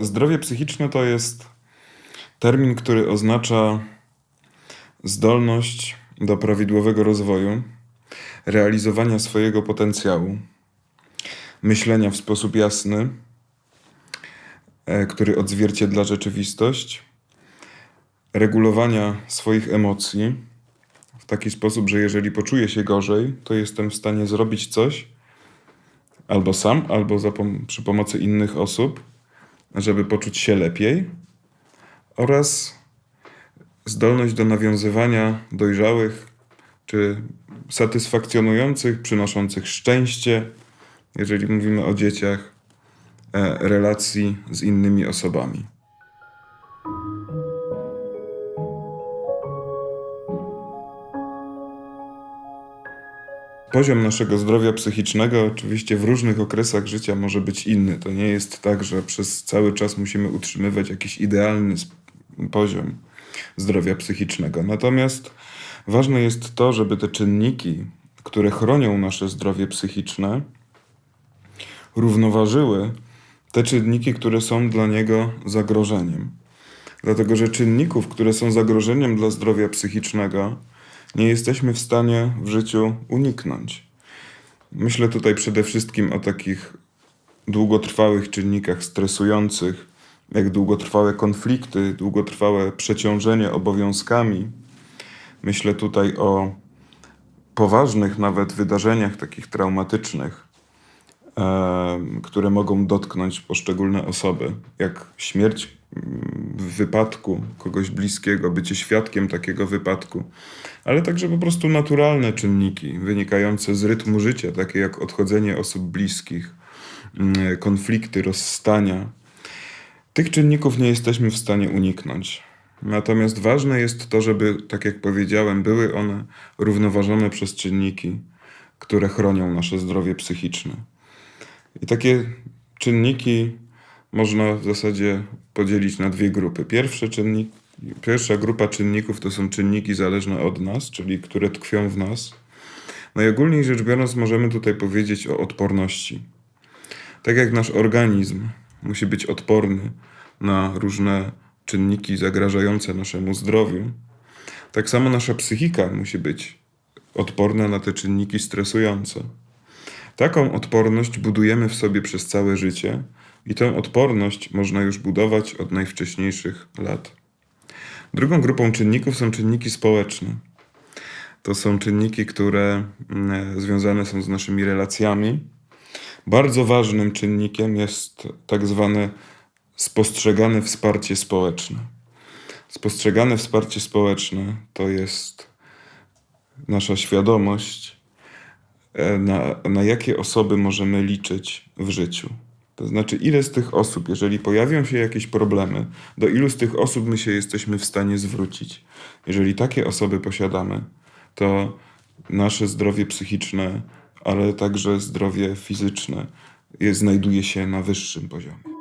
Zdrowie psychiczne to jest termin, który oznacza zdolność do prawidłowego rozwoju, realizowania swojego potencjału, myślenia w sposób jasny, e, który odzwierciedla rzeczywistość, regulowania swoich emocji w taki sposób, że jeżeli poczuję się gorzej, to jestem w stanie zrobić coś albo sam, albo pom- przy pomocy innych osób, żeby poczuć się lepiej, oraz zdolność do nawiązywania dojrzałych czy satysfakcjonujących, przynoszących szczęście, jeżeli mówimy o dzieciach, e, relacji z innymi osobami. Poziom naszego zdrowia psychicznego oczywiście w różnych okresach życia może być inny. To nie jest tak, że przez cały czas musimy utrzymywać jakiś idealny poziom zdrowia psychicznego. Natomiast ważne jest to, żeby te czynniki, które chronią nasze zdrowie psychiczne, równoważyły te czynniki, które są dla niego zagrożeniem. Dlatego, że czynników, które są zagrożeniem dla zdrowia psychicznego, nie jesteśmy w stanie w życiu uniknąć. Myślę tutaj przede wszystkim o takich długotrwałych czynnikach stresujących, jak długotrwałe konflikty, długotrwałe przeciążenie obowiązkami. Myślę tutaj o poważnych nawet wydarzeniach takich traumatycznych, które mogą dotknąć poszczególne osoby, jak śmierć wypadku kogoś bliskiego, bycie świadkiem takiego wypadku, ale także po prostu naturalne czynniki wynikające z rytmu życia, takie jak odchodzenie osób bliskich, mm, konflikty, rozstania. Tych czynników nie jesteśmy w stanie uniknąć. Natomiast ważne jest to, żeby, tak jak powiedziałem, były one równoważone przez czynniki, które chronią nasze zdrowie psychiczne. I takie czynniki można w zasadzie podzielić na dwie grupy. Pierwsze czynnik, pierwsza grupa czynników to są czynniki zależne od nas, czyli które tkwią w nas. No i ogólnie rzecz biorąc, możemy tutaj powiedzieć o odporności. Tak jak nasz organizm musi być odporny na różne czynniki zagrażające naszemu zdrowiu, tak samo nasza psychika musi być odporna na te czynniki stresujące. Taką odporność budujemy w sobie przez całe życie i tę odporność można już budować od najwcześniejszych lat. Drugą grupą czynników są czynniki społeczne. To są czynniki, które mm, związane są z naszymi relacjami. Bardzo ważnym czynnikiem jest tak zwane spostrzegane wsparcie społeczne. Spostrzegane wsparcie społeczne to jest nasza świadomość, e, na, na jakie osoby możemy liczyć w życiu. To znaczy, ile z tych osób, jeżeli pojawią się jakieś problemy, do ilu z tych osób my się jesteśmy w stanie zwrócić. Jeżeli takie osoby posiadamy, to nasze zdrowie psychiczne, ale także zdrowie fizyczne jest, znajduje się na wyższym poziomie.